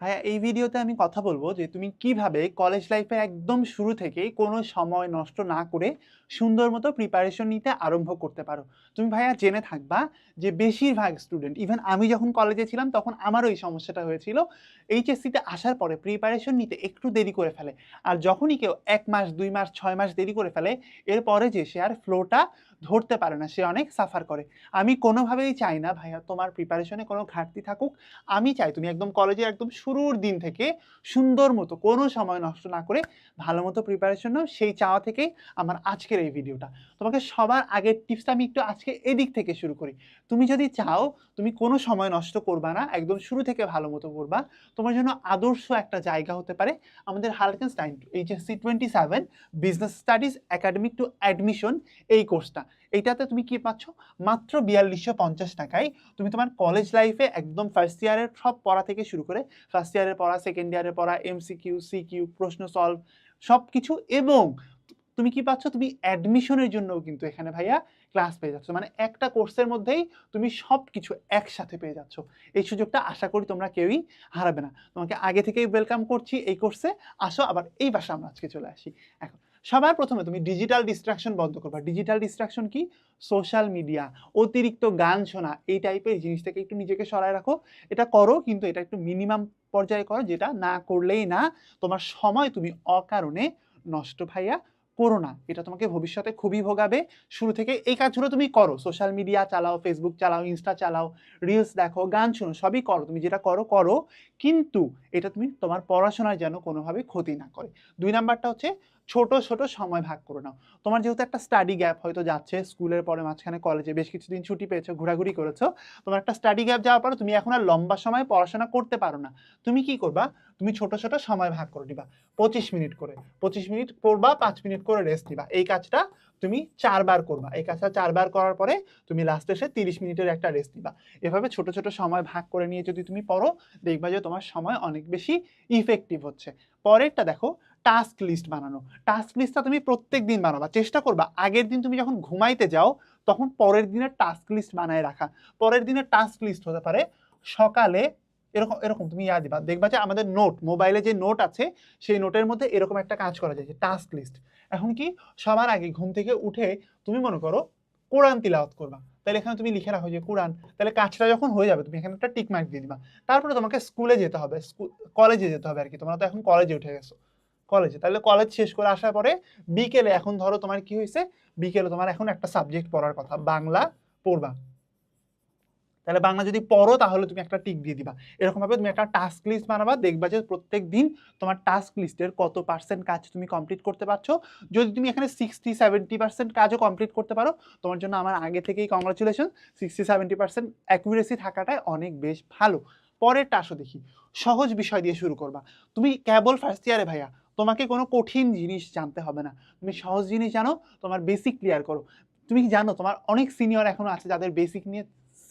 ভাইয়া, এই ভিডিওতে আমি কথা বলব যে তুমি কীভাবে কলেজ লাইফের একদম শুরু থেকেই কোনো সময় নষ্ট না করে সুন্দর মতো প্রিপারেশন নিতে আরম্ভ করতে পারো। তুমি ভাইয়া জেনে থাকবা যে বেশিরভাগ স্টুডেন্ট ইভেন আমি যখন কলেজে ছিলাম তখন আমারও এই সমস্যাটা হয়েছিল এইচএসসিতে আসার পরে প্রিপারেশন নিতে একটু দেরি করে ফেলে। আর যখনই কেউ এক মাস, দুই মাস, ছয় মাস দেরি করে ফেলে এরপরে যে সে আর ফ্লোটা ধরতে পারে না, সে অনেক সাফার করে। আমি কোনোভাবেই চাই না ভাইয়া তোমার প্রিপারেশনে কোনো ঘাটতি থাকুক। আমি চাই তুমি একদম কলেজে একদম শুরুর দিন থেকে সুন্দর মতো কোনো সময় নষ্ট না করে ভালো মতো প্রিপারেশন নাও। সেই চাওয়া থেকেই আমার আজকের এই ভিডিওটা তোমাকে সবার আগের টিপসটা আমি একটু আজকে এদিক থেকে শুরু করি। তুমি যদি চাও, তুমি কোনো সময় নষ্ট করবা না, একদম শুরু থেকে ভালো মতো করবা। তোমার জন্য আদর্শ একটা জায়গা হতে পারে আমাদের হালকেনস্টাইন HSC twenty seven business studies academic to admission এই কোর্সটা এইটাতে তুমি কি পাচ্ছ? মাত্র বিয়াল্লিশশো পঞ্চাশ টাকায় তুমি তোমার কলেজ লাইফে একদম ফার্স্ট ইয়ারের সব পড়া থেকে শুরু করে ফার্স্ট ইয়ারের পড়া সেকেন্ড ইয়ারে পড়া এমসিকিউ সিকিউ প্রশ্ন সলভ সব কিছু এবং তুমি কি পাচ্ছ? তুমি অ্যাডমিশনের জন্যও কিন্তু এখানে ভাইয়া ক্লাস পেয়ে যাচ্ছ। মানে একটা কোর্সের মধ্যেই তুমি সব কিছু একসাথে পেয়ে যাচ্ছ। এই সুযোগটা আশা করি তোমরা কেউই হারাবে না। তোমাকে আগে থেকেই ওয়েলকাম করছি এই কোর্সে আসো, আবার এই বাসা আমরা আজকে চলে আসি। এখন, সবার প্রথমে তুমি ডিজিটাল ডিস্ট্রাকশন বন্ধ করবা। ডিজিটাল ডিস্ট্রাকশন কি? সোশ্যাল মিডিয়া অতিরিক্ত গান শোনা, এই টাইপের জিনিস থেকে একটু নিজেকে সরায় রাখো। এটা করো, কিন্তু এটা একটু মিনিমাম পর্যায়ে করো, যেটা না করলেই না তোমার সময় তুমি অকারণে নষ্ট ভাইয়া করো না। এটা তোমাকে ভবিষ্যতে খুবই ভোগাবে। শুরু থেকে এই কাজগুলো তুমি করো। সোশ্যাল মিডিয়া চালাও ফেসবুক চালাও ইনস্টা চালাও রিলস দেখো, গান শোনো, সবই করো। তুমি যেটা করো করো। কিন্তু এটা তুমি তোমার পড়াশোনায় যেন কোনোভাবে ক্ষতি না করে। দুই নাম্বারটা হচ্ছে ছোট ছোট সময় ভাগ করে নাও। তোমার যেহেতু একটা স্টাডি গ্যাপ হয়তো যাচ্ছে স্কুলের পরে মাঝখানে কলেজে বেশ কিছুদিন ছুটি পেয়েছ, ঘোরাঘুরি করেছ, তোমার একটা স্টাডি গ্যাপ যাওয়ার পরে তুমি এখন আর লম্বা সময় পড়াশোনা করতে পারো না। তুমি কি করবা? তুমি ছোট ছোট সময় ভাগ করে নিবা পঁচিশ মিনিট করে। পঁচিশ মিনিট পড়বা, পাঁচ মিনিট করে রেস্ট নিবা এই কাজটা তুমি চারবার করবা। এই কাজটা চারবার করার পরে তুমি লাস্টে এসে তিরিশ মিনিটের একটা রেস্ট নিবা এভাবে ছোট ছোট সময় ভাগ করে নিয়ে যদি তুমি পড়ো, দেখবা যে তোমার সময় অনেক বেশি ইফেক্টিভ হচ্ছে। পরেরটা দেখো টাস্ক লিস্ট বানানো। টাস্ক লিস্টটা তুমি প্রত্যেক দিন বানাবা। চেষ্টা করবা, আগের দিন তুমি যখন ঘুমাইতে যাও, তখন পরের দিনের টাস্ক লিস্ট বানায় রাখা। পরের দিনের টাস্ক লিস্ট হতে পারে সকালে, এরকম এরকম তুমি ইয়া দিবা। দেখবা যে আমাদের নোট মোবাইলে যে নোট আছে, সেই নোটের মধ্যে এরকম একটা কাজ করা যায় যে টাস্ক লিস্ট এখন কি, সবার আগে ঘুম থেকে উঠে তুমি মনে করো কোরআন তিলাওয়াত করবা। তাহলে এখানে তুমি লিখে রাখো যে কোরআন, তাহলে কাজটা যখন হয়ে যাবে, তুমি এখানে একটা টিক মার্ক দিয়ে দিবা। তারপরে তোমাকে স্কুলে যেতে হবে কলেজে যেতে হবে আর কি। তোমরা তো এখন কলেজে উঠে গেছো। কলেজে তাহলে কলেজ শেষ করে আসার পরে বিকেলে এখন ধরো তোমার কি হয়েছে? বিকেলে তোমার এখন একটা সাবজেক্ট পড়ার কথা, বাংলা পড়বা। তাহলে বাংলা যদি পড়ো তাহলে তুমি একটা টিক দিয়ে দিবা। এরকমভাবে তুমি একটা টাস্ক লিস্ট বানাবা, দেখবা যে প্রত্যেক দিন তোমার টাস্ক লিস্টের কত পার্সেন্ট কাজ তুমি কমপ্লিট করতে পারছ। যদি তুমি এখানে সিক্সটি সেভেন্টি পার্সেন্ট কাজও কমপ্লিট করতে পারো, তোমার জন্য আমার আগে থেকেই congratulation sixty seventy percent accuracy থাকাটাই অনেক বেশ ভালো। পরের আসো দেখি। সহজ বিষয় দিয়ে শুরু করবা। তুমি কেবল ফার্স্ট ইয়ারে ভাইয়া তোমাকে কোনো কঠিন জিনিস জানতে হবে না। তুমি সহজ জিনিস জানো, তোমার বেসিক ক্লিয়ার করো। তুমি কি জানো, তোমার অনেক সিনিয়র এখনও আছে যাদের বেসিক নিয়ে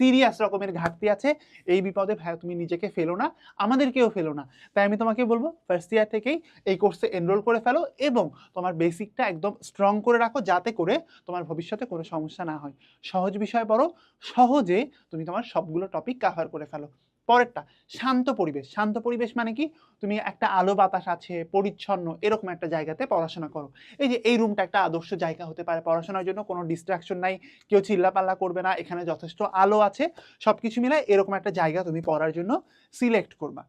সিরিয়াস রকমের ঘাটতি আছে। এই বিপদে ভাই তুমি নিজেকে ফেলো না, আমাদেরকেও ফেলো না। তাই আমি তোমাকে বলব ফার্স্ট ইয়ার থেকেই এই কোর্সে এনরোল করে ফেলো এবং তোমার বেসিকটা একদম স্ট্রং করে রাখো যাতে করে তোমার ভবিষ্যতে কোনো সমস্যা না হয়। সহজ বিষয় পড়ো সহজে তুমি তোমার সবগুলো টপিক কাভার করে ফেলো। পরেরটা, শান্ত পরিবেশ। শান্ত পরিবেশ মানে কি? তুমি একটা আলো বাতাস আছে, পরিচ্ছন্ন, এরকম একটা জায়গাতে পড়াশোনা করো। এই যে এই রুমটা একটা আদর্শ জায়গা হতে পারে পড়াশোনার জন্য, কোনো ডিস্ট্রাকশন নাই, কেউ চিল্লাপাল্লা করবে না, এখানে যথেষ্ট আলো আছে সব কিছু মিলে এরকম একটা জায়গা তুমি পড়ার জন্য সিলেক্ট করবা।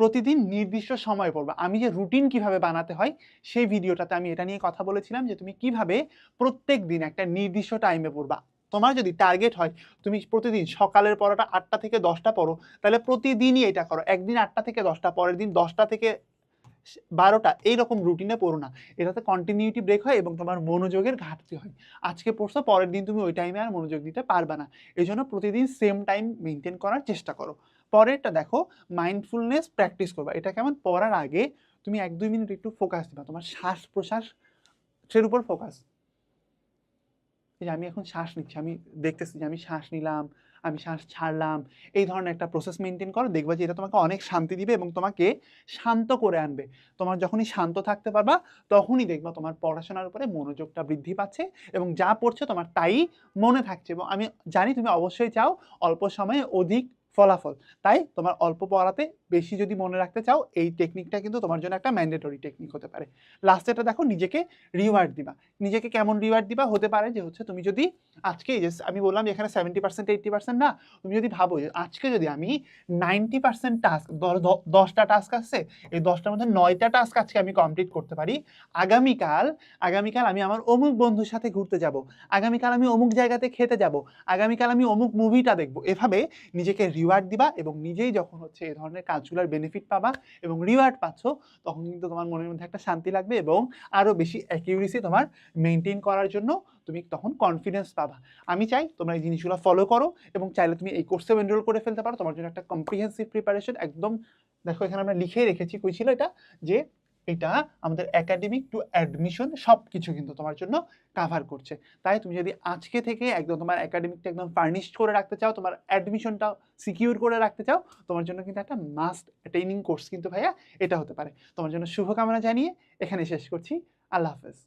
প্রতিদিন নির্দিষ্ট সময় পড়বা। আমি যে রুটিন কীভাবে বানাতে হয়, সেই ভিডিওটাতে আমি এটা নিয়ে কথা বলেছিলাম যে তুমি কীভাবে প্রত্যেক দিন একটা নির্দিষ্ট টাইমে পড়বা। তোমার যদি টার্গেট হয়, তুমি প্রতিদিন সকালের পড়াটা আটটা থেকে দশটা পড়ো, তাহলে প্রতিদিনই এটা করো। একদিন আটটা থেকে দশটা, পরের দিন দশটা থেকে বারোটা, এইরকম রুটিনে পড়ো না। এটাতে কন্টিনিউটি ব্রেক হয় এবং তোমার মনোযোগের ঘাটতি হয়। আজকে পড়ছো, পরের দিন তুমি ওই টাইমে আর মনোযোগ দিতে পারবে না। এই জন্য প্রতিদিন সেম টাইম মেনটেন করার চেষ্টা করো। পরেরটা দেখো মাইন্ডফুলনেস প্র্যাকটিস করবা। এটা কেমন? পড়ার আগে তুমি এক দুই মিনিট একটু ফোকাস দিবা। তোমার শ্বাস প্রশ্বাসের উপর ফোকাস যে আমি এখন শ্বাস নিচ্ছি, আমি দেখতেছি যে আমি শ্বাস নিলাম, আমি শ্বাস ছাড়লাম, এই ধরনের একটা প্রসেস মেনটেন করো, দেখবা যে এটা তোমাকে অনেক শান্তি দিবে এবং তোমাকে শান্ত করে আনবে। তোমার যখনই শান্ত থাকতে পারবা, তখনই দেখবা তোমার পড়াশোনার উপরে মনোযোগটা বৃদ্ধি পাচ্ছে এবং যা পড়ছো তোমার তাই মনে থাকছে এবং আমি জানি তুমি অবশ্যই চাও অল্প সময়ে অধিক ফলাফল। তাই তোমার অল্প পড়াতে বেশি যদি মনে রাখতে চাও, এই টেকনিকটা কিন্তু তোমার জন্য একটা ম্যান্ডেটরি টেকনিক হতে পারে। লাস্টেটা দেখো, নিজেকে রিওয়ার্ড দিবা। নিজেকে কেমন রিওয়ার্ড দিবা? হতে পারে যে হচ্ছে তুমি যদি আজকে যে আমি বললাম এখানে সেভেন্টি পার্সেন্ট এইট্টি পার্সেন্ট না, তুমি যদি ভাবো যে আজকে যদি আমি নাইনটি পার্সেন্ট টাস্ক দশটা টাস্ক আসছে, এই দশটার মধ্যে নয়টা টাস্ক আজকে আমি কমপ্লিট করতে পারি। আগামীকাল আগামীকাল আমি আমার অমুক বন্ধুর সাথে ঘুরতে যাব। আগামীকাল আমি অমুক জায়গাতে খেতে যাব। আগামীকাল আমি অমুক মুভিটা দেখব। এভাবে নিজেকে রিওয়ার্ড দিবা এবং নিজেই যখন হচ্ছে এই ধরনের কাজগুলোর বেনিফিট পাবা এবং রিওয়ার্ড পাচ্ছ, তখন কিন্তু তোমার মনের মধ্যে একটা শান্তি লাগবে এবং আরও বেশি অ্যাকিউরেসি তোমার মেনটেন করার জন্য তুমি তখন কনফিডেন্স পাবা। আমি চাই তোমরা এই জিনিসগুলো ফলো করো এবং চাইলে তুমি এই কোর্সেও এনরোল করে ফেলতে পারো। তোমার জন্য একটা কম্প্রিহেন্সিভ প্রিপারেশন একদম, দেখো এখানে আমরা লিখে রেখেছি, কই ছিল এটা? যে এটা আমাদের একাডেমিক টু অ্যাডমিশন সব কিছু কিন্তু তোমার জন্য কাভার করছে। তাই তুমি যদি আজকে থেকে একদম তোমার একাডেমিকটা একদম ফার্নিশ করে রাখতে চাও, তোমার অ্যাডমিশনটা সিকিউর করে রাখতে চাও, তোমার জন্য কিন্তু একটা মাস্ট ট্রেনিং কোর্স কিন্তু ভাইয়া, এটা হতে পারে। তোমার জন্য শুভকামনা জানিয়ে এখানে শেষ করছি। আল্লাহ হাফেজ।